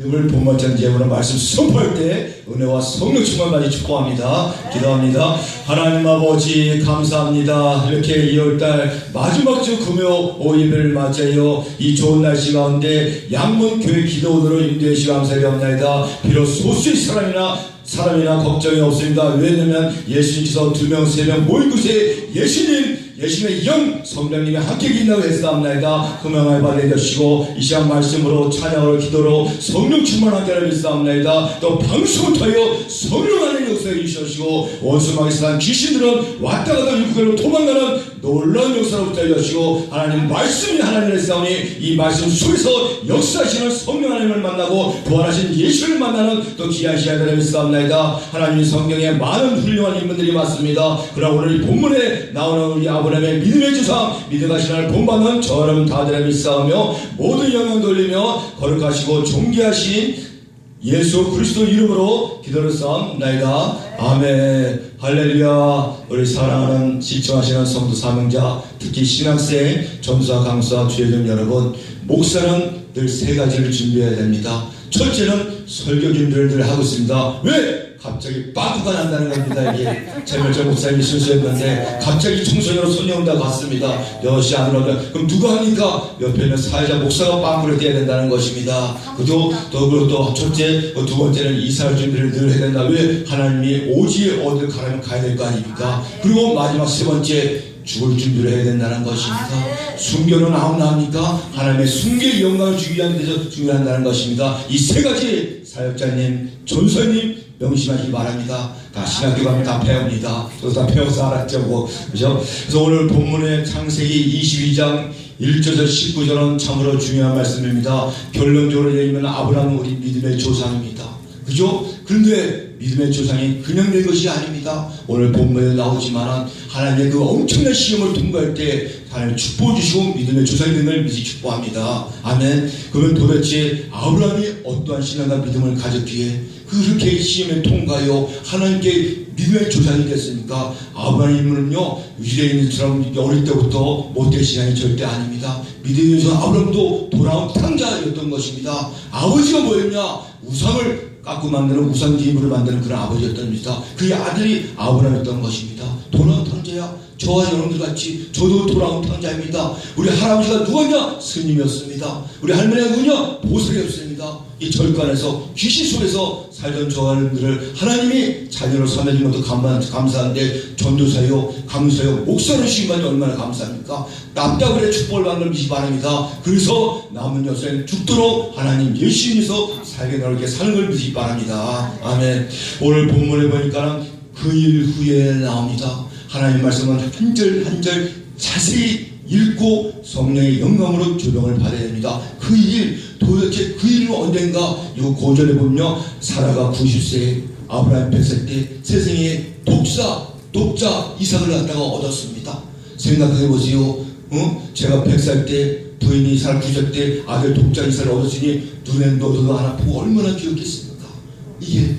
오늘 본문장 제문의 말씀 선포할 때 은혜와 성령 충만까지 축복합니다. 기도합니다. 하나님 아버지 감사합니다. 이렇게 2월달 마지막 주 금요 5일을 맞아요. 이 좋은 날씨 가운데 양문 교회 기도원으로 인도해 주시 감사드립니다. 비록 소수의 사람이나 사람이나 걱정이 없습니다. 왜냐면 예수님께서 두 명, 세 명 모인 곳에 예수님 예수님의 영 성령님이 함께 계신다고 했사옵나이다. 흠명을 받아주시고 이 시간 말씀으로 찬양으로 기도로 성령 충만하게 하는 믿사옵나이다. 또 방송을 통하여 성령 안에 역사해 주시고 원수막에 사는 귀신들은 왔다 갔다 육국으로 도망가는 놀라운 역사로 주시고 하나님 말씀이 하나님의 싸우니 이 말씀 속에서 역사하시는 성령 하나님을 만나고 부활하신 예수를 만나는 또 귀한 시간을 믿사옵나이다. 하나님 성경에 많은 훌륭한 인물들이 많습니다. 그러나 오늘 이 본문에 나오는 우리 아 브라함의 믿음의 주상 믿음하시는 본받는 저를 다들 믿사오며 모든 영광 돌리며 거룩하시고 존귀하신 예수 그리스도 이름으로 기도를 쌓나이다. 아멘. 할렐루야. 우리 사랑하는 시청하시는 성도 사명자 특히 신학생 전사 강사 주의점 여러분 목사는 늘 세 가지를 준비해야 됩니다. 첫째는 설교 준비를 늘 하고 있습니다. 왜? 갑자기 빠꾸가 난다는 겁니다 이게 재멸자 목사님이 실수했는데 갑자기 청소년으로 손녀온다고 갔습니다. 여시 안 오면 그럼 누가 하니까? 옆에 있는 사회자 목사가 빠꾸를 떼야 된다는 것입니다. 그도 또 그리고 또 첫째 두 번째는 이사할 준비를 늘 해야 된다. 왜? 하나님이 오지에 어딜 가라면 가야 될 거 아닙니까? 그리고 마지막 세 번째 죽을 준비를 해야 된다는 것입니다. 순교는 아무나합니까? 하나님의 순교의 영광을 주기 위한 데서 중요한다는 것입니다. 이 세 가지 사역자님, 전사님 명심하시기 바랍니다. 다 신학교 가면 다 배웁니다. 저도 다 배워서 알았죠. 뭐. 그죠? 그래서 오늘 본문의 창세기 22장 1절에서 19절은 참으로 중요한 말씀입니다. 결론적으로 얘기하면 아브라함은 우리 믿음의 조상입니다. 그죠? 그런데 믿음의 조상이 그냥 된 것이 아닙니다. 오늘 본문에 나오지만 하나님의 그 엄청난 시험을 통과할 때 하나님 축복을 주시고 믿음의 조상이 된걸 믿이 축복합니다. 아멘. 그러면 도대체 아브라함이 어떠한 신앙과 믿음을 가졌기에 그렇게 시험에 통과하여 하나님께 믿음의 조상이 됐습니까? 아브라함은요 유대인처럼 어릴 때부터 못된 신앙이 절대 아닙니다. 믿음의 조상 아브라함도 돌아온 탕자였던 것입니다. 아버지가 뭐였냐? 우상을 깎고 만드는 우상 기물을 만드는 그런 아버지였던 것입니다. 그의 아들이 아브라함이었던 것입니다. 돌아온 탕자야. 저와 여러분들 같이 저도 돌아온 탕자입니다. 우리 할아버지가 누구냐? 스님이었습니다. 우리 할머니가 누구냐? 보살이었습니다. 이 절간에서 귀신 속에서 살던 여러분들을 하나님이 자녀로 삼아준 것도 감사, 감사한데 전도사요, 강사요, 목사로 주신 것이 얼마나 감사합니까? 남다그의 축복을 받는 바랍니다. 그래서 남은 여생 죽도록 하나님 예수님께서 살게 나오게 사는 걸 믿기 바랍니다. 아멘. 오늘 본문에 보니까는 그일 후에 나옵니다. 하나님 말씀은 한 절 한 절 자세히 읽고 성령의 영감으로 조명을 받아야 됩니다. 그 일, 도대체 그 일은 언젠가 이 고전에 보면요. 사라가 90세, 아브라함 100세 때 세상에 독사, 독자 이삭을 갖다가 얻었습니다. 생각해 보세요. 어? 제가 100살 때 부인이 살 90살 때 아들 독자 이삭을 얻었으니 눈에 너도 하나 보고 얼마나 기억했습니까? 이게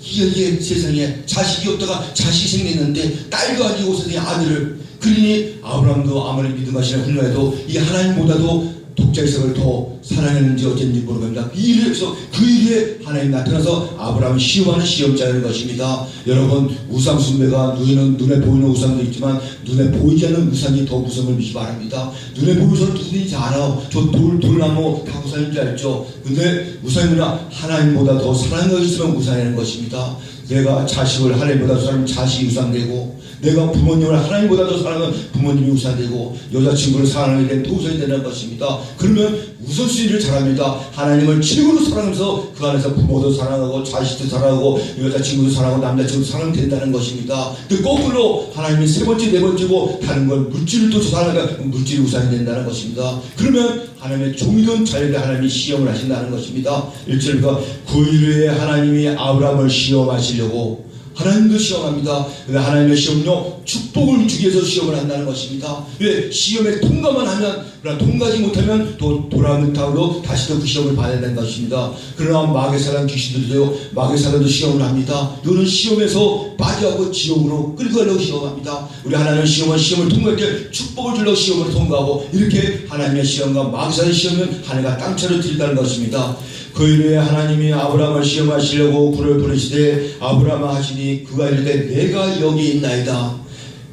이게, 이게 세상에 자식이 없다가 자식이 생겼는데 딸도 아니고 세상에 아들을 그러니 아브라함도 아무리 믿음하시는 훌륭해도 이 하나님보다도 독자 이삭을 더 사랑했는지 어쩐지 모르겠습니다. 이 일에서 그 일에 하나님 나타나서 아브라함을 시험하는 시험자인 것입니다. 여러분 우상 숭배가 눈에는 눈에 보이는 우상도 있지만 눈에 보이지 않는 우상이 더 무서움을 미시 바랍니다. 눈에 보이는 우상은 누구든지 알아. 저 돌, 돌나무 다 우상인 줄 알죠. 근데 우상이 뭐냐 하나님보다 더 사랑하는 것이 있으면 우상이라는 것입니다. 내가 자식을 하나님보다 더 사랑하면 자식이 우상되고 내가 부모님을 하나님보다 더 사랑하는 부모님이 우상되고 여자친구를 사랑하게 된 도우선이 되는 것입니다. 그러면 우선순위를 잘합니다. 하나님을 최고로 사랑하면서 그 안에서 부모도 사랑하고 자식도 사랑하고 여자친구도 사랑하고 남자친구도 사랑하면 된다는 것입니다. 그 거꾸로 하나님이 세 번째 네 번째고 다른 걸 물질을 또 사랑하니까 물질이 우상이 된다는 것입니다. 그러면 하나님의 종이든 자녀들 하나님이 시험을 하신다는 것입니다. 1절과 9일 후에 하나님이 아브라함을 시험하시려고 하나님도 시험합니다. 근데 하나님의 시험은요, 축복을 주기 위해서 시험을 한다는 것입니다. 왜? 시험에 통과만 하면, 그러나 통과하지 못하면 또 돌아오는 타로 다시 또 그 시험을 받아야 되는 것입니다. 그러나 마귀의 사람 귀신들도요, 마귀의 사람도 시험을 합니다. 이거는 시험에서 빠져하고 지옥으로 끌고 가려고 시험합니다. 우리 하나님의 시험은 시험을 통과할 때 축복을 주려고 시험을 통과하고, 이렇게 하나님의 시험과 마귀의 사람의 시험은 하나가 땅차로 드린다는 것입니다. 그 일에 하나님이 아브라함을 시험하시려고 그를 부르시되 아브라함아 하시니 그가 이르되 내가 여기 있나이다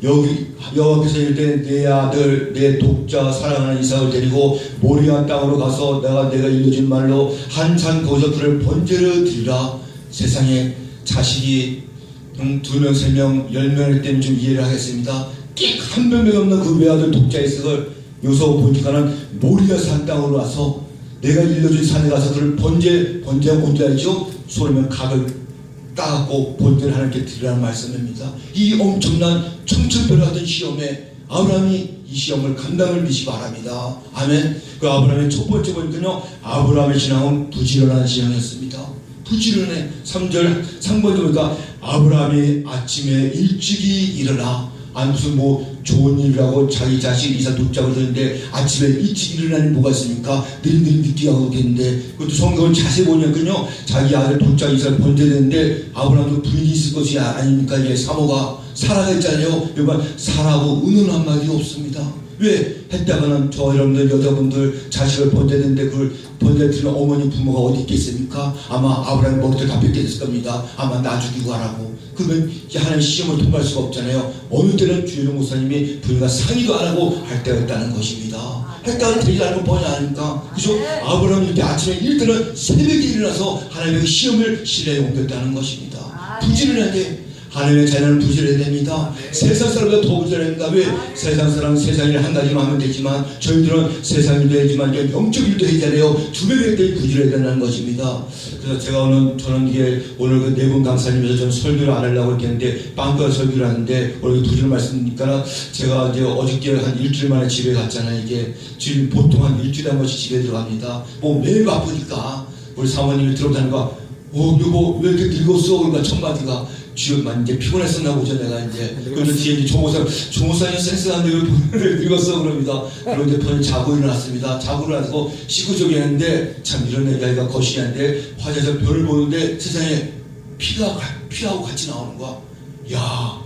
여기 여호와께서 이르되 내 아들 내 독자 사랑하는 이삭을 데리고 모리아 땅으로 가서 내가 내가 일러준 말로 한산 거기서 그를 번제를 드리라 세상에 자식이 두 명, 세 명, 열 명일 때는 좀 이해를 하겠습니다. 끽한 명이 없는 그 외아들 독자 이삭을 요소 보니까는 모리아 산 땅으로 와서 내가 일러준 산에 가서 그를 번제 번제 뭔지 알죠? 소리면 각을 따갖고 본전을 하나님께 드리라는 말씀입니다. 이 엄청난 청천벽같은 시험에 아브라함이 이 시험을 감당을 미시 바랍니다. 아멘. 그 아브라함의 첫 번째 보니까요. 아브라함의 신앙은 부지런한 신앙이었습니다. 부지런해. 3절 3번에 보니까 아브라함이 아침에 일찍이 일어나 아니 무슨 뭐 좋은 일이라고 자기 자식 이사 돕자고 그러는데 아침에 일찍 일어나니 뭐가 있습니까? 느릿느릿 늦게 하고 있는데 그것도 성경을 자세히 보니까요 자기 아들 돕자 이사를 번제되는데 아브라함도 부인이 있을 것이 아닙니까? 이게 사모가 사라가 있잖아요 여러분 사라하고 은은 한마디 없습니다 왜 했다가는 저 여러분들 여자분들 자식을 번제는데 그걸 번제드리는 어머니 부모가 어디 있겠습니까? 아마 아브라함 머리를 다 뺏게 됐을 겁니다. 아마 나 죽이고 하라고. 그러면 하나님 시험을 통과할 수가 없잖아요. 어느 때는 주일용 목사님이 부인과 상의도 안 하고 할 때가 있다는 것입니다. 했다는 되지 않고 뻔히 아닙니까? 그죠? 아브라함이 이렇게 아침에 일들은 새벽에 일어나서 하나님의 시험을 신뢰에 옮겼다는 것입니다. 부지런해야 돼. 하나님의 자녀는 부지런해야 됩니다. 세상 사람보다 더 부지런합니다. 왜? 세상 사람 세상 일한 가지만 하면 되지만 저희들은 세상 일도 해야지만 영적 일도 해야. 두 배의 때 부지런해야 된다는 것입니다. 그래서 제가 오늘 저는 이게 오늘 그 네 분 강사님에서 저는 설교를 안 하려고 했는데 빵과 설교를 하는데 오늘 두줄 말씀이니까 제가 이제 어저께 한 일주일 만에 집에 갔잖아요. 이게 지금 보통 한 일주일에 한 번씩 집에 들어갑니다. 뭐 매일 바쁘니까 우리 사모님이 들어오다는 거, 어, 여보, 왜 이렇게 늙었어? 그러니까 첫 마디가, 주역만 이제 피곤했었나 보죠, 내가 이제. 그런데 뒤에 이제 조모사, 조모사님 센스한데 왜 늙었어? 그럽니다. 그런데 저는 자고 일어났습니다. 자고 일어나서 했는데, 참 이런 얘기가 거시기한데, 화장에서 별을 보는데 세상에 피가, 가- 피하고 같이 나오는 거야. 야,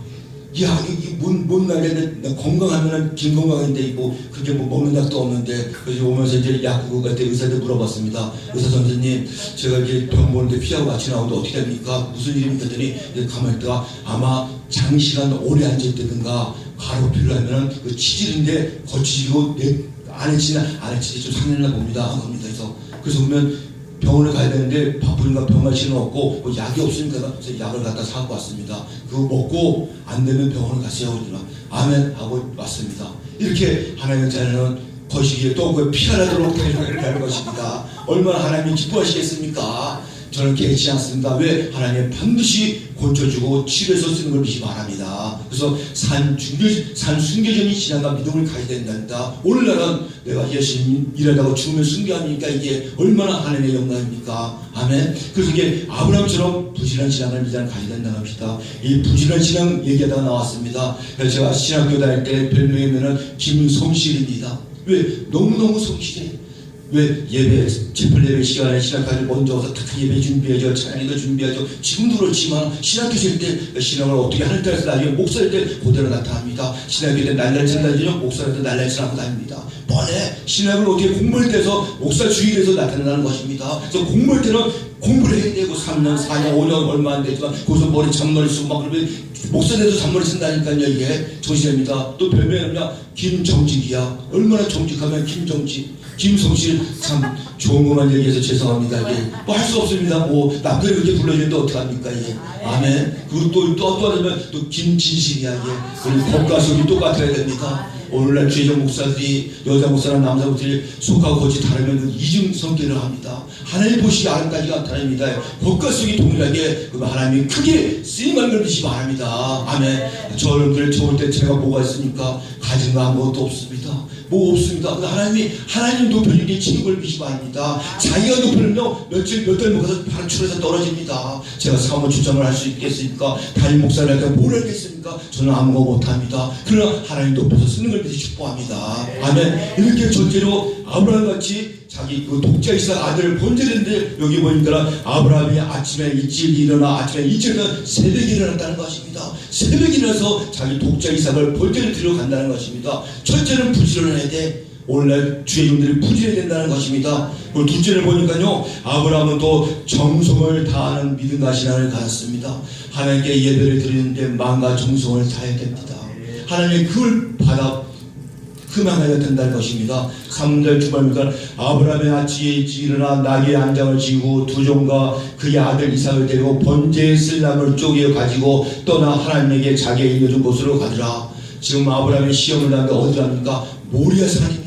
야, 이게 뭔, 뭔 날인데, 나 건강하면은 긴 건강인데, 뭐, 그게 뭐 먹는 약도 없는데, 그래서 오면서 이제 약국한테 의사한테 물어봤습니다. 의사 선생님, 제가 이제 병 보는데 피하고 같이 나오는데 어떻게 됩니까? 무슨 일입니까? 했더니, 이제 가만히 있다가 아마 장시간 오래 앉아있다든가, 가로 필요하면은 그 치질인데 거치지고 내 안에 치나, 안에 치지 좀 상했나 봅니다. 겁니다. 그래서, 그래서 보면 병원에 가야 되는데 바쁘니까 병갈 시는 없고 뭐 약이 없으니까 약을 갖다 사고 왔습니다. 그거 먹고 안 되면 병원을 가세요. 그러더라. 아멘 하고 왔습니다. 이렇게 하나님의 자녀는 거시기에 또그 피하라도록 이렇게 하는 것입니다. 얼마나 하나님이 기뻐하시겠습니까? 저는 깨지 않습니다. 왜? 하나님 반드시 고쳐주고 치료해서 쓰는 걸 믿기 바랍니다. 그래서 산 중교, 산 순교적인 신앙과 믿음을 가져야 된답니다. 오늘날은 내가 열심히 일하다가 죽으면 순교하니까 이게 얼마나 하나님의 영광입니까? 아멘. 그래서 이게 아브라함처럼 부지런한 신앙을 믿음 가져야 된다는 겁니다. 이 부지런한 신앙 얘기하다가 나왔습니다. 제가 신학교 다닐 때 별명이면은 김성실입니다. 왜? 너무너무 성실해. 왜 예배, 제풀 예배 시간에 신학까지 먼저 와서 탁 예배 준비해줘, 찬양도 준비해줘. 지금도 그렇지만 신학교 쓸때 신앙을 어떻게 하는 따라서 나중에 목사일 때 그대로 나타납니다. 신학교 때 날날 친다지요, 목사일 때 날날 친하고 다닙니다. 뻔해. 신학을 어떻게 공부할 때서 목사 주일에서 나타난다는 것입니다. 그래서 공부할 때는 공부를 해야 되고 3년, 4년, 5년 얼마 안 되지만 거기서 머리 잔머리 쓰고 막 그러면 목사들도 잔머리 쓴다니까요 이게 정신입니다. 또 별명이냐 김정직이야. 얼마나 정직하면 김정직. 김성실 참 좋은 것만 얘기해서 죄송합니다. 이게 뭐할 수 없습니다. 뭐 남들이 그렇게 불러주는데 어떡합니까 이게. 아멘. 그리고 또또 또 하면 또 김진실이야 이게. 그리고 법가속이 똑같아야 됩니다. 오늘날 주의적 목사들이 여자 목사나 남자 목사들이 속하고 겉이 다르면 그 이중 성격을 합니다. 하나님 보시기 아름다지가 않다입니다. 법과 속이 동일하게 그럼 하나님이 크게 쓰임을 걸리시 바랍니다. 아멘. 저런들 좋을 때 제가 뭐가 있습니까? 가진 거 아무것도 없습니다. 뭐 없습니다. 하나님이 하나님 높여준 게 친구를 미시 바랍니다. 자기가 높여는요 며칠 몇달못 가서 바로 출에서 떨어집니다. 제가 사모 주장을 할 수 있겠습니까? 담임 할까 뭘 하겠습니까? 저는 아무거 못합니다. 그러나 하나님 높여서 쓰는 걸 믿어 축복합니다. 아멘. 이렇게 전제로 아브라함 같이 자기 그 독자 이삭 아들을 본질인데 여기 보니까 아브라함이 아침에 일찍 일어나 아침에 일찍 일어나 새벽에 일어났다는 것입니다. 새벽에 일어나서 자기 독자 이삭을 본질을 들어간다는 것입니다. 첫째는 부지런해야 돼. 오늘날 주의 종들이 부지해야 된다는 것입니다. 그리고 둘째를 보니까요, 아브라함은 또 정성을 다하는 믿음과 신앙을 가졌습니다. 하나님께 예배를 드리는데 마음과 정성을 다해야 됩니다. 하나님이 그걸 받아 금하여야 된다는 것입니다. 3절 주말입니까? 아브라함의 아치에 일어나 나귀의 안장을 지고 두 종과 그의 아들 이삭을 데리고 번제의 쓸나무를 쪼개어 가지고 떠나 하나님에게 자기의 일려준 곳으로 가더라. 지금 아브라함이 시험을 하는데 어디랍니까? 모리아 산입니다.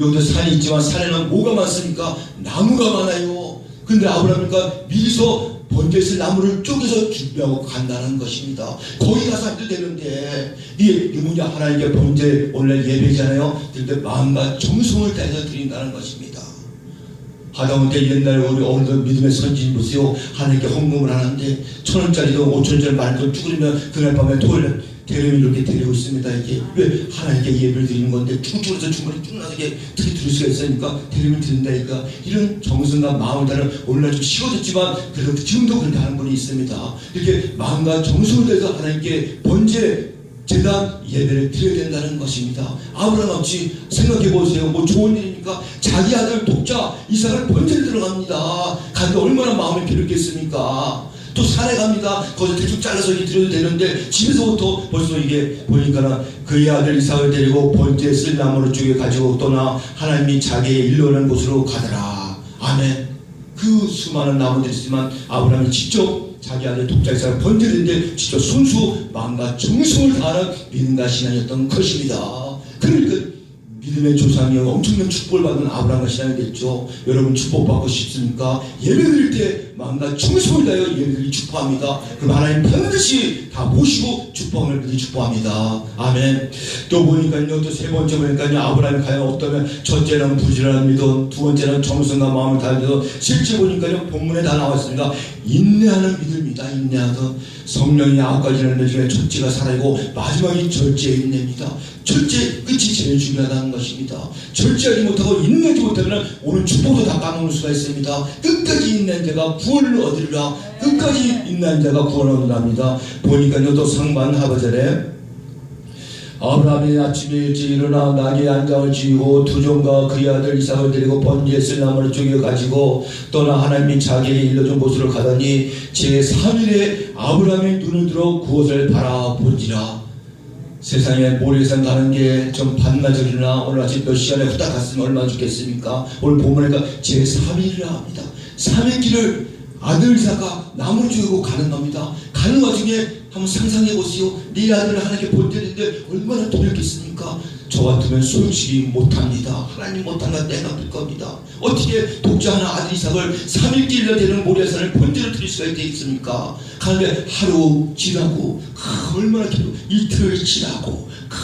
여기도 산이 있지만 산에는 뭐가 많습니까? 나무가 많아요. 근데 아브라함이니까 미리서 번제쓸 나무를 쪼개서 준비하고 간다는 것입니다. 거기 가서 해도 되는데 이게 뭐냐 하나님께 번제 오늘 예배잖아요. 그런데 마음과 정성을 다해서 드린다는 것입니다. 하다못해 옛날에 우리 어른들 믿음의 선진 보세요. 하나님께 헌금을 하는데 천 원짜리도 오천 원짜리 걸 쭈그리면 그날 밤에 토요일 대령이 이렇게 드리고 있습니다. 이게 왜 하나님께 예배를 드리는 건데 중간에 쭉 나가게 어떻게 드릴 수가 있으니까 대령을 드린다니까 이런 정성과 마음을 다는 오늘날 좀 식어졌지만 그래도 지금도 그렇게 하는 분이 있습니다. 이렇게 마음과 정성을 다해서 하나님께 번제 제단 예배를 드려야 된다는 것입니다. 아브라함 없이 생각해 보세요. 뭐 좋은 일이니까 자기 아들 독자 이삭을 번제를 들어갑니다. 가는데 얼마나 마음이 괴롭겠습니까? 또 산에 갑니다. 거기서 대충 잘라서 드려도 되는데 집에서부터 벌써 이게 보니까는 그의 아들 이삭을 데리고 번제에 쓸 나무를 쪽에 가지고 떠나 하나님이 자기의 일러는 곳으로 가더라. 아멘. 그 수많은 나무들이 있지만 아브라함이 직접 자기 아들 독자 이삭을 번제했는데 직접 순수 마음과 정성을 다하는 믿음과 신앙이었던 것입니다. 그러니까 믿음의 조상이 엄청난 축복을 받은 아브라함과 신앙이 됐죠. 여러분 축복받고 싶습니까? 예배 드릴 때 마음과 정성을 다하여 예배 드리 축복합니다. 그럼 하나님 반드시 다 모시고 축복을 드리 축복합니다. 아멘. 또 보니까요, 또 세 번째 보니까요, 아브라함이 과연 어떠면 첫째는 부지런한 믿음, 두 번째는 정성과 마음을 믿음, 실제 보니까요, 본문에 다 나왔습니다. 인내하는 믿음이다, 인내하던 성령이 아홉 가지를 내 중에 첫째가 살아있고 마지막이 절제의 인내입니다. 절제 끝이 제일 중요하다는 것입니다. 절제하지 못하고 인내하지 못하면 오늘 축복도 다 까먹을 수가 있습니다. 끝까지 인내한 자가 구 원을 얻으리라. 끝까지 인내한 자가 구원을 얻으랍니다. 보니까요 또 상반 하버절에 아브라함이 아침에 일찍 일어나 나귀의 안장을 지고 두 종과 그의 아들 이삭을 데리고 번지에 쓸 나무를 쪼개 가지고 떠나 하나님이 자기에게 일러준 곳으로 가더니 제3일에 아브라함이 눈을 들어 그것을 바라본지라 세상에 모래산 가는 게 좀 반나절이나 오늘 아침 몇 시간에 후딱 갔으면 얼마나 좋겠습니까? 오늘 본문에가 제3일이라 합니다. 3일 길을 아들 이삭가 나무를 죽이고 가는 겁니다. 가는 와중에 한번 상상해 보세요. 네 아들을 하나님께 볼 때인데 얼마나 두렵겠습니까? 저 같으면 솔직히 못합니다. 하나님 못한다 볼 겁니다. 어떻게 독자 하나 아들 이삭을 3일길이나 되는 모래산을 번제로 드릴 수가 있겠습니까? 가는데 하루 지나고 그 얼마나 길고 이틀 지나고 그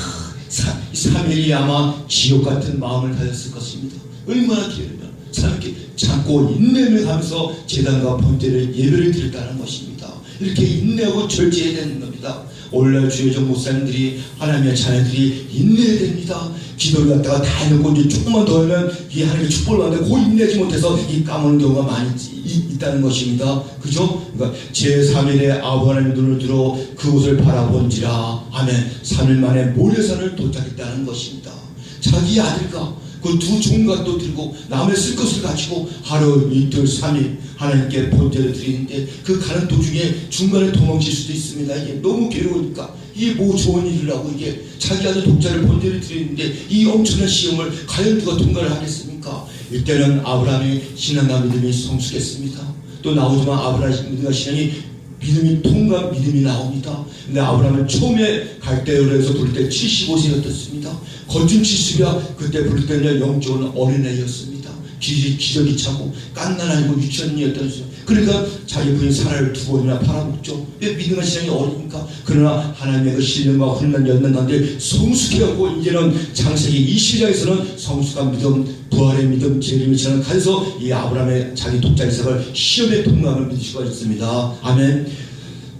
3일이 아마 지옥 같은 마음을 가졌을 것입니다. 얼마나 길으면 이렇게 참고 인내를 하면서 재단과 번제를 예배를 드렸다는 것입니다. 이렇게 인내하고 절제해야 되는 겁니다. 오늘날 주요정 목사님들이 하나님의 자녀들이 인내해야 됩니다. 기도를 갖다가 다 해놓고 이제 조금만 더 하면 이 하나님의 축복을 받는데 그 인내하지 못해서 이 까먹는 경우가 많이 있, 있다는 것입니다. 그죠? 그러니까 제3일에 아부 하나님 눈을 들어 그곳을 바라본지라 아멘 3일 만에 모래산을 도착했다는 것입니다. 자기 아들과 그두또 들고 남의 쓸 것을 가지고 하루 이틀 삼일 하나님께 번제를 드리는데 그 가는 도중에 중간에 도망칠 수도 있습니다. 이게 너무 괴로우니까 이게 뭐 좋은 일이라고 이게 자기 아들 독자를 번제를 드리는데 이 엄청난 시험을 과연 누가 통과를 하겠습니까? 이때는 아브라함의 신앙과 믿음이 성숙했습니다. 또 나오지만 아브라함의 신앙이 믿음이 통과 믿음이 나옵니다. 근데 아브라함은 처음에 갈대로에서 부를 때 75세였었습니다. 거진 70이야 그때 부를 때는 영적으로는 어린애였습니다. 기, 기저귀 차고 깐난하고 유치원이었던 수. 그러니까 자기 부인 사라를 두 번이나 팔아먹죠. 왜 믿음과 신앙이 어리니까. 그러나 하나님의 그 신령과 훈련 였는 가운데 성숙해갖고 이제는 장세기 이 시장에서는 성숙한 믿음, 부활의 믿음, 재림의 신앙을 가져서 이 아브라함의 자기 독자 이삭을 시험에 통과하는 믿을 수가 있습니다. 아멘.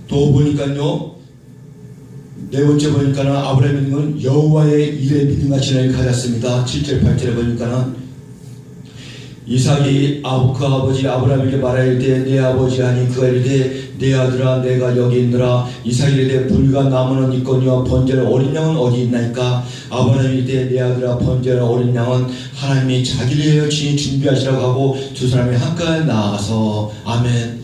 또 보니까요. 네 번째 보니까는 아브라함의 믿음은 여호와의 일에 믿음과 신앙을 가졌습니다. 7절 8절에 보니까는 이삭이 아브 그 아버지 아브라함에게 말하일 때 내 아버지 아니 그가 이르되 내 아들아 내가 여기 있느라 이삭이 이르되 불과 나무는 있거니와 번제를 어린 양은 어디 있나이까? 아브라함이 이르되 내 아들아 번제를 어린 양은 하나님이 자기를 위하여 친히 준비하시라고 하고 두 사람이 한가에 나아가서 아멘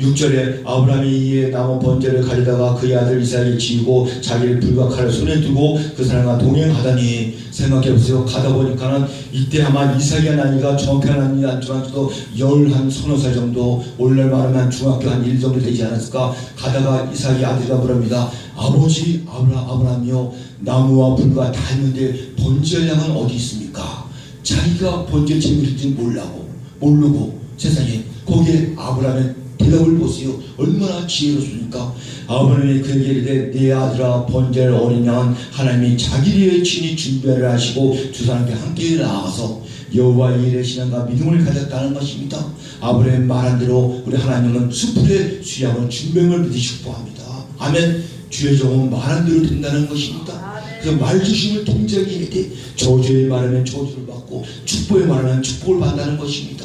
6절에 아브라함이 이에 나무 번제를 가져다가 그의 아들 이삭을 지우고 자기를 불과 칼을 손에 두고 그 사람과 동행하다니 생각해보세요. 가다 보니까는 이때 아마 이삭의 나이가 하나님이 않지만도 열한 서너 살 정도 오늘날 말하면 중학교 한1 정도 되지 않았을까? 가다가 이삭이 아들과 물었습니다. 아버지 아브라, 아브라함이요 나무와 불과 다 있는데 번제할 양은 어디 있습니까? 자기가 번제 재물인지 몰라고 모르고 세상에. 거기에 아브라함의 대답을 보세요. 얼마나 지혜롭습니까? 아브라함이 그에게 이르되 내 아들아 번제를 어린 양은 하나님이 자기를 위해 친히 준비를 하시고 두 사람께 함께 나아가서 여호와의 일에 신앙과 믿음을 가졌다는 것입니다. 아브라함의 말한 대로 우리 하나님은 수풀의 수양을 준비를 믿으시 축복합니다. 아멘. 주의 종은 말한 대로 된다는 것입니다. 그래서 말주심을 통제하게 이르되 저주의 말하면 저주를 받고 축복의 말하면 축복을 받는다는 것입니다.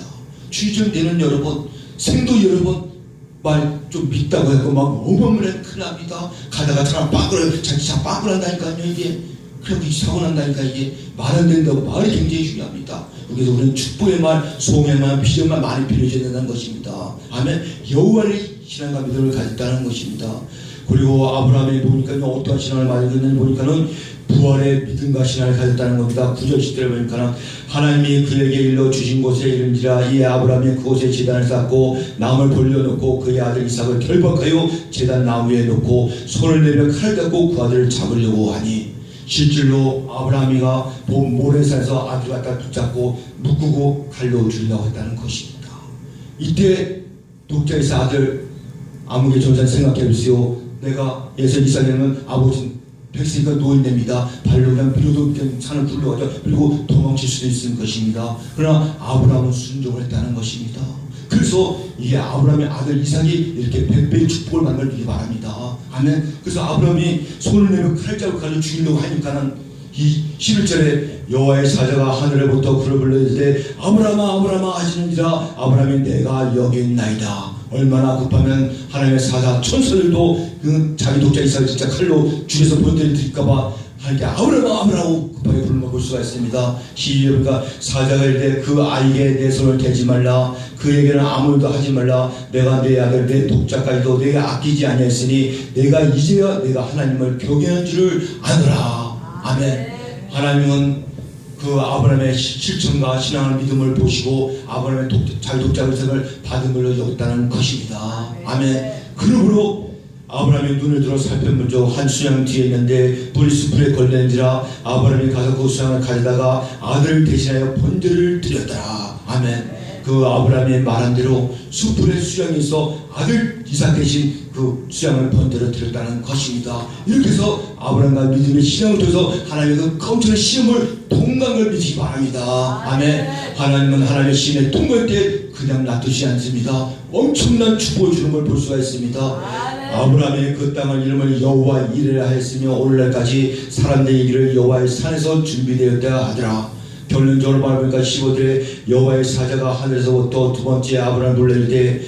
취정되는 여러분 생도 여러분 말 좀 믿다고 해고 막 어머머는 큰일 납니다. 가다가 사람 빠꾸를 자기 차 빠꾸 난다니까요 이게 그렇게 사고 난다니까 이게 말 안 된다고 말이 굉장히 중요합니다. 그래서 우리는 축복의 말, 소명의 말, 비전의 말 많이 필요해야 된다는 것입니다. 아멘. 여호와의 신앙과 믿음을 가졌다는 것입니다. 그리고 아브라함이 보니까 어떠한 신앙을 가졌는지 보니까는 부활의 믿음과 신앙을 가졌다는 겁니다. 구절 10절에 보니까는 하나님이 그에게 일러 주신 곳에 이른지라 이에 아브라함이 그곳에 제단을 쌓고 나무를 돌려놓고 그의 아들 이삭을 결박하여 제단 나무에 놓고 손을 내려 칼을 잡고 그 아들을 잡으려고 하니 실질로 아브라함이가 본 모래산에서 아들 갖다 붙잡고 묶고 칼로 죽이려고 했다는 것입니다. 이때 독자에서 아들 아무개 전사 생각해 보세요. 내가 예서 이삭에는 아버지 백세가 노인됩니다. 발로 그냥 그냥 산을 굴러가죠. 그리고 도망칠 수도 있을 것입니다. 그러나 아브라함은 순종을 했다는 것입니다. 그래서 이게 아브라함의 아들 이삭이 이렇게 백배의 축복을 만들기 바랍니다. 아멘. 그래서 아브라함이 손을 내며 칼자루 가지고 죽이려고 하니까는 이 11절에 여호와의 사자가 하늘에부터 그를 불러이르되 아브라함아 아브라함아 하시는지라 아브라함이 내가 여기 있나이다. 얼마나 급하면 하나님의 사자 천사들도 그 자기 독자 이삭을 진짜 칼로 죽여서 보내드릴까봐 하나님께 아브라함아 아브라함 급하게 불러볼 수가 있습니다. 시리가 사자가 이르되 그 아이에게 내 손을 대지 말라 그에게는 아무 일도 하지 말라 내가 내 아들 내 독자까지도 내가 아끼지 아니했으니 내가 이제야 내가 하나님을 경외한 줄을 아노라 아멘 하나님은 그 아브라함의 시- 실천과 신앙을 믿음을 보시고 아브라함의 독, 자기 독자의 생을 받은 걸로 여겼다는 것입니다. 아멘. 그러므로 아브라함이 눈을 들어 살펴본 적한 수양 뒤에 있는데 불이 수풀에 걸렸는지라 아브라함이 가서 그 수양을 가져다가 아들을 대신하여 번제를 드렸더라. 아멘. 그 아브라함이 말한 대로 수풀에 수양이 있어 아들 이삭 대신 그 수양을 번제로 드렸다는 것입니다. 이렇게 해서 아브라함과 믿음의 신앙을 통해서 하나님의 그 검증의 시험을 통과한 걸 믿으시기 바랍니다. 아멘. 하나님은 하나님의 시험에 통과할 때 그냥 놔두지 않습니다. 엄청난 축복을 주는 걸 볼 수가 있습니다. 아브라함이 그 땅을 이름을 여호와 이레라 하였으며 오늘날까지 사람들의 이기를 여호와의 산에서 준비되었다 하더라. 결론적으로 말하니까 15절에 여호와의 사자가 하늘에서부터 두 번째 아브라함을 불러이르되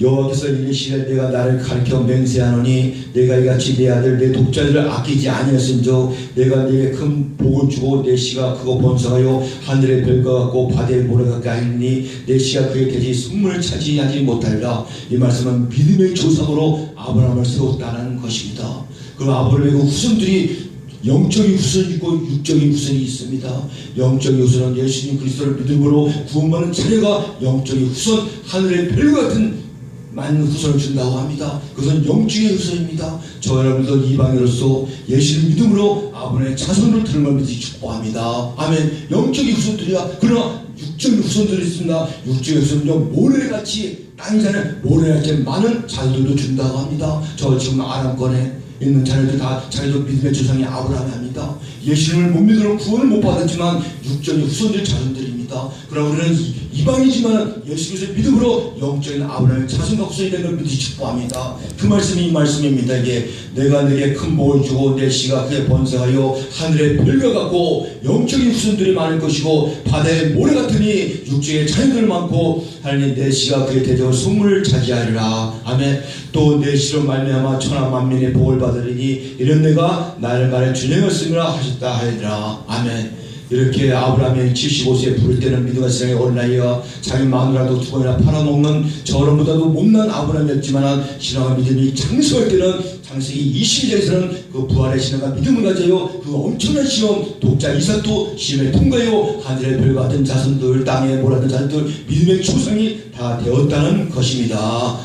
여호와께서 이르시되 내가 나를 가르쳐 맹세하노니 내가 이같이 내 아들 내 독자들을 아끼지 아니하신즉 내가 네게 큰 복을 주고 내 씨가 그거 번성하여 하늘의 별과 같고 바다의 모래 같게 하리니 내 씨가 그의 대지 선물을 차지하지 못하리라 이 말씀은 믿음의 조상으로 아브라함을 세웠다는 것입니다 그 아브라함의 그 후손들이 영적인 후손이 있고 육적인 후손이 있습니다. 영적인 후손은 예수님 그리스도를 믿음으로 구원받는 자녀가 영적인 후손 하늘의 별 같은 많은 후손을 준다고 합니다. 그것은 영적인 후손입니다. 저 여러분도 이방인으로서 예수님 믿음으로 아버지의 자손으로 들은 걸 믿으시 축복합니다. 아멘. 영적인 후손들이야. 그러나 육적인 후손들이 있습니다. 육적인 후손은요 모래같이 자는 모래같이 많은 자손들도 준다고 합니다. 저 지금 아람권에 있는 자녀들 다 자기도 믿음의 조상이 아브라함이 합니다. 예수님을 못 믿으면 구원을 못 받았지만 육적인 후손들 자손들입니다. 것입니다. 그러나 우리는 이- 이방이지만 예수 그리스도의 믿음으로 영적인 아브라함의 자손과 후손이 되는 걸 믿으시 축복합니다. 그 말씀이 이 말씀입니다. 이게 내가 내게 큰 복을 주고 내 씨가 그에 번성하여 하늘의 별과 같고 영적인 후손들이 많을 것이고 바다의 모래 같으니 육지에 자연들 많고 하나님 내 씨가 그의 대적을 속물을 차지하리라. 아멘. 또 내 씨로 말미암아 천하 만민의 복을 받으리니 이런 내가 나를 말해 준행을 쓰느라 하셨다 하리라. 아멘. 이렇게 아브라함이 75세에 부를 때는 믿음과 신앙의 어린아이와 자기 마누라도 두 번이나 팔아먹는 저런보다도 못난 아브라함이었지만 신앙과 믿음이 장수할 때는 장세기 20장에서는 그 부활의 신앙과 믿음을 가져요. 그 엄청난 시험 독자 이삭도 시험에 통과해요. 하늘의 별과 같은 자손들 땅에 몰았던 자손들 믿음의 초상이 다 되었다는 것입니다.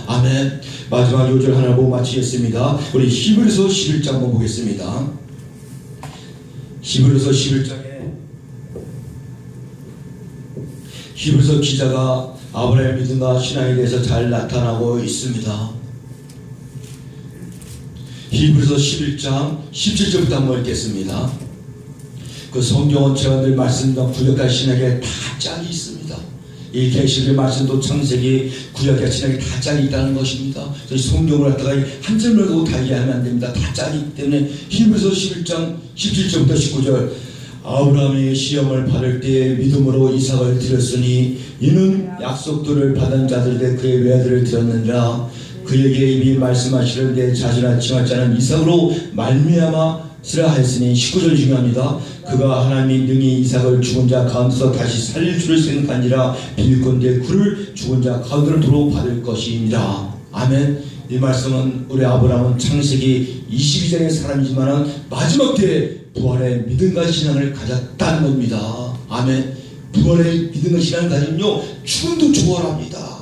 아멘. 마지막 요절 하나 보고 마치겠습니다. 우리 히브리서 11장 한번 보겠습니다. 히브리서 11장에 히브리서 기자가 아브라함의 믿음과 신앙에 대해서 잘 나타나고 있습니다. 히브리서 11장 17절부터 한번 읽겠습니다. 그 성경은 제가 늘 말씀드린 구약과 신약에 다 짝이 있습니다. 이 계시의 말씀도 창세기 구약과 신약에 다 짝이 있다는 것입니다. 그래서 성경을 갖다가 한 절만 보고 다 이해하면 안 됩니다. 다 짝이 있기 때문에 히브리서 11장 17절부터 19절 아브라함이 시험을 받을 때 믿음으로 이삭을 드렸으니 이는 약속들을 받은 자들에게 그의 외아들을 드렸느니라 그에게 이미 말씀하시는데 자신을 칭할 자는 이삭으로 말미암아 쓰라 하였으니 19절 중요합니다. 그가 하나님이 능히 이삭을 죽은 자 가운데서 다시 살릴 줄을 생각하니라 빌건대 그를 죽은 자 가운데로 도로 받을 것이니라. 아멘. 이 말씀은 우리 아브라함은 창세기 22장의 사람이지만 마지막 때에 부활의 믿음과 신앙을 가졌다는 겁니다. 아멘. 부활의 믿음과 신앙을 가지면요 죽음도 초월합니다.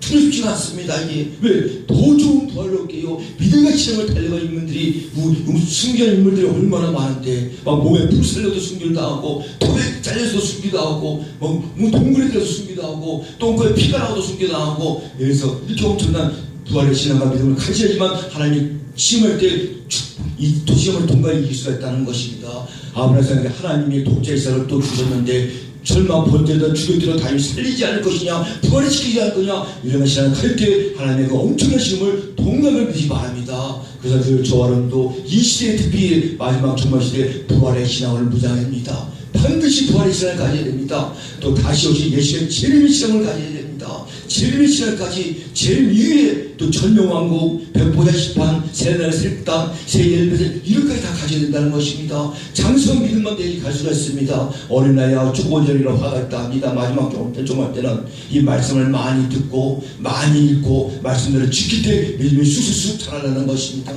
두렵지 않습니다. 이게 왜 더 좋은 부활을 얻게요. 믿음과 신앙을 달려간 인물들이 우- 우- 순교한 인물들이 얼마나 많은데 막 몸에 불 살려도 순교를 당하고 돌에 잘려서 순교 당하고 뭐, 뭐 동굴에 들어서 순교 당하고 똥꼬에 피가 나와도 순교 당하고 그래서 이렇게 엄청난 부활의 신앙과 믿음을 가져야지만 하나님이 시험할 때이 시험을 통과해 이길 수가 있다는 것입니다. 아브라함에게 하나님이 독자 이삭을 또 주셨는데 설마 번제도 죽여들어 다임 살리지 않을 것이냐 부활시키지 않을 거냐 이런 신앙을 갈때 하나님의 그 엄청난 시험을 동감을 믿기 바랍니다. 그래서 그 저와름도 이 시대에 특히 마지막 종말 시대 부활의 신앙을 무장합니다. 반드시 부활의 신앙을 가져야 됩니다. 또 다시 오신 예수의 재림의 신앙을 가져야 됩니다. 재림의 신앙까지 재림 이후에 또 전명왕국, 백보자 심판, 새날 슬당, 새열배세 이런까지 다 가져야 된다는 것입니다. 장성 믿음만 되니 갈 수가 있습니다. 어린아이와 초보절이라 화가 있다 합니다. 마지막 종말 종말 때는 이 말씀을 많이 듣고 많이 읽고 말씀대로 지킬 때 믿음이 쑥쑥쑥 자라나는 것입니다.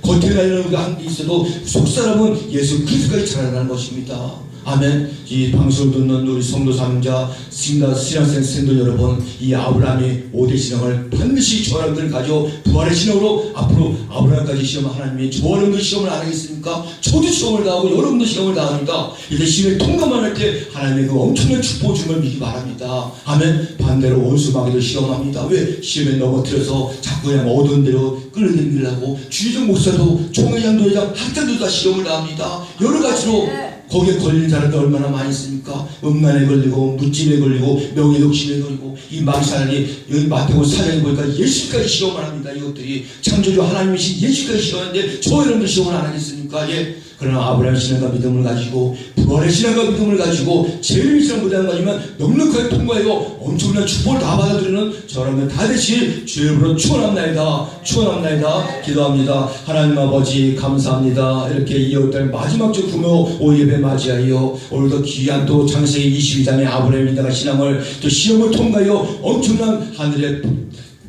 겉에 가려는 한게 있어도 속 사람은 예수 그리스도까지 자라나는 것입니다. 아멘. 이 방송을 듣는 우리 성도 사명자, 신다 신학생 생도 여러분, 이 아브라함의 5대 신앙을 반드시 저하람들 가져 부활의 신앙으로 앞으로 아브라함까지 시험 하나님이 저하람들 시험을 안 하겠습니까? 저도 시험을 당하고 여러분도 시험을 당합니다. 이제 시험에 통과만 할 때 하나님의 그 엄청난 축복 주을 믿기 바랍니다. 아멘. 반대로 원수마귀도 시험합니다. 왜? 시험에 넘어뜨려서 자꾸 그냥 어두운 데로 끌어들이려고 주의적 목사도 총회 장 도회장 학자도 다 시험을 당합니다. 여러 가지로 거기에 걸린 사람도 얼마나 많이 있습니까? 음란에 걸리고 무찜에 걸리고 명예독심에 걸리고 이 망사람이 여기 마태고 사장에 보니까 예수까지 시험을 합니다. 이것들이 창조주 하나님이신 예수까지 시험하는데 저 여러분들 시험을 안 하겠습니까? 예. 그러나 아브라함 신앙과 믿음을 가지고 부활의 신앙과 믿음을 가지고 재림의 신앙보다는 가지만 넉넉하게 통과해요 엄청난 축복을 다 받아들이는 저라면 다 되시 주의 이름으로 축원합나이다. 축원합나이다. 기도합니다. 하나님 아버지 감사합니다. 이렇게 2월달 마지막 주 금요 오예배 맞이하여 오늘도 귀한 또 창세기 22장의 아브라함 믿다가 신앙을 또 시험을 통과하여 엄청난 하늘의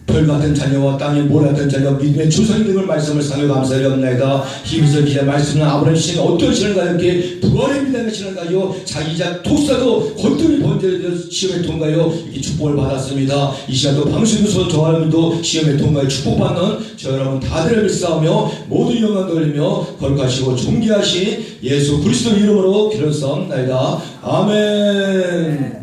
별 같은 자녀와 땅에 같은 자녀 믿음의 등을 말씀을 상여 감사하옵나이다. 히브리서 기자 말씀은 아브라함 신이 어떤 신을 가졌기에 부활의 믿음의 신을 가요? 자기 자 독사도 건tum이 번제되어 시험에 통과하여 이렇게 축복을 받았습니다. 이 시간도 방송에서 저하람도 시험에 통과해 축복받는 저 여러분 다들 믿사오며 모든 영광 돌리며 거룩하시고 존귀하신 예수 그리스도 이름으로 기도했사옵나이다. 아멘